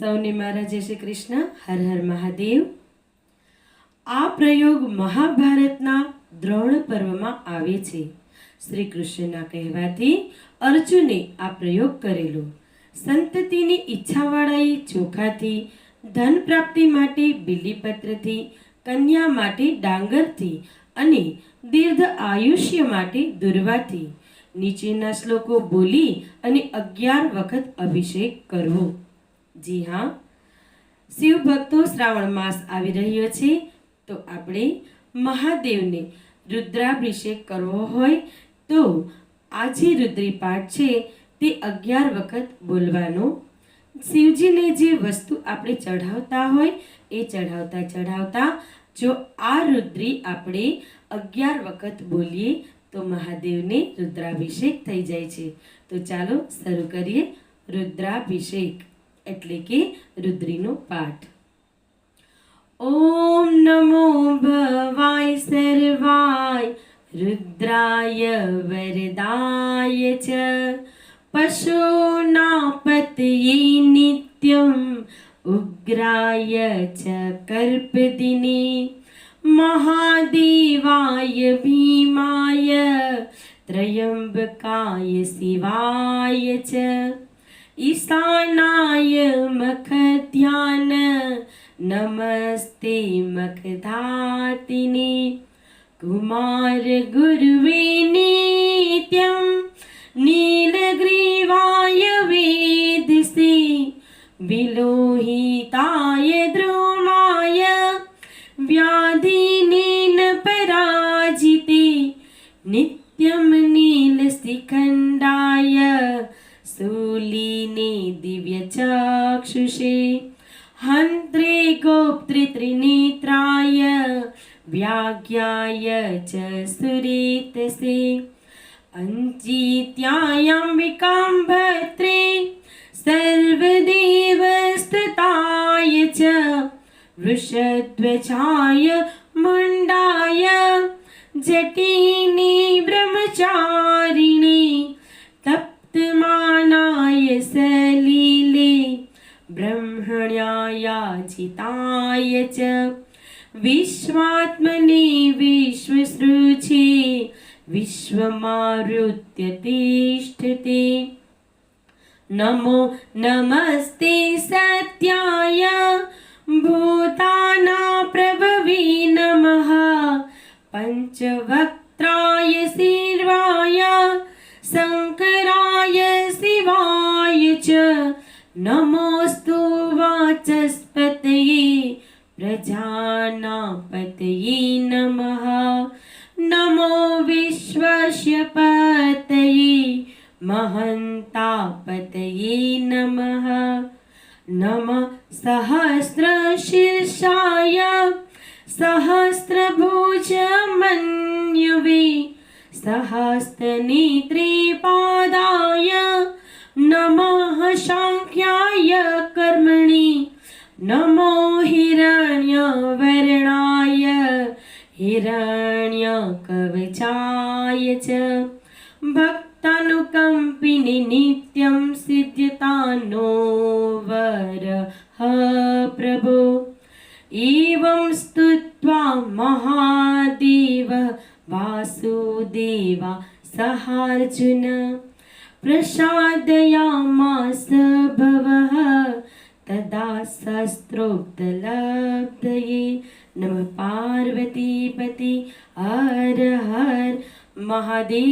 સૌને મારા શ્રી કૃષ્ણ. હર હર મહાદેવ. આ પ્રયોગ મહાભારતના દ્રોણ પર્વમાં આવે છે. શ્રી કૃષ્ણના કહેવાથી અર્જુને આ પ્રયોગ કરેલો. સંતતિની ઈચ્છાવાળાએ ચોખાથી ધન પ્રાપ્તિ માટે બિલીપત્રથી, કન્યા માટે ડાંગરથી અને દીર્ઘ આયુષ્ય માટે દુર્વાથી, નીચેના શ્લોકો બોલી અને અગિયાર વખત અભિષેક કરવો. જી હા. શિવ ભક્તો શ્રાવણ માસ આવી રહ્યો છે, તો આપણે મહાદેવને રુદ્રાભિષેક કરવો હોય તો આ જે રુદ્રીપાઠ છે, તે અગિયાર વખત બોલવાનો. શિવજીને જે વસ્તુ આપણે ચઢાવતા હોય, એ ચઢાવતા ચઢાવતા જો આ રુદ્રી આપણે અગિયાર વખત બોલીએ, તો મહાદેવને રુદ્રાભિષેક થઈ જાય છે. તો ચાલો શરૂ કરીએ રુદ્રાભિષેક. એટલે કે રુદ્રીનો પાઠ. ઓમ નમો ભવાય સર્વાય, રુદ્રાય વરદાય ચ. પશુના પતયે નિત્યમ, ઉગ્રાય ચ કલ્પદિને મહાદેવાય ભીમાય, ત્રયંબકાય શિવાય ચ. ईशानाय मखध्यान नमस्ते मखधातिने कुमारगुरुवे नित्यं नीलग्रीवाय वेदसे विलोहिताय द्रोमाय व्याधिनेन पराजिते नित्यं नीलशिखण्डाय शूलिने दिव्यचक्षुषे हन्त्रे गोप्तृत्रिनेत्राय व्याज्ञाय च सुरेतसे अञ्चित्यायाम्बिकां भद्रे सर्वदेवस्तताय च वृषध्वजाय मुण्डाय जटिने ब्रह्मण्यायाजिताय च विश्वात्मने विश्वसृजे विश्वमारुत्य तिष्ठते नमो नमस्ते सत्याय भूतानाप्रभवे नमः पञ्चवक्त्राय शिर्वाय शङ्कराय शिवाय च नमोऽस्तु वाचस्पतये प्रजानापतये नमः नमो विश्वस्य पतये महन्तापतये नमः नमः सहस्रशीर्षाय सहस्रभुजमन्यवे सहस्रनेत्रे पादाय नमः शाङ्ख्याय कर्मणि। नमो हिरण्यवर्णाय। हिरण्यकवचाय च। भक्तानुकम्पिनि नित्यं सिद्ध्यता नो वरः प्रभो एवं स्तुत्वा महादेव वासुदेवा सहार्जुन प्रसादयामास भवः तदा शस्त्रोक्तलब्धये नमः पार्वतीपति हर हर महादेवः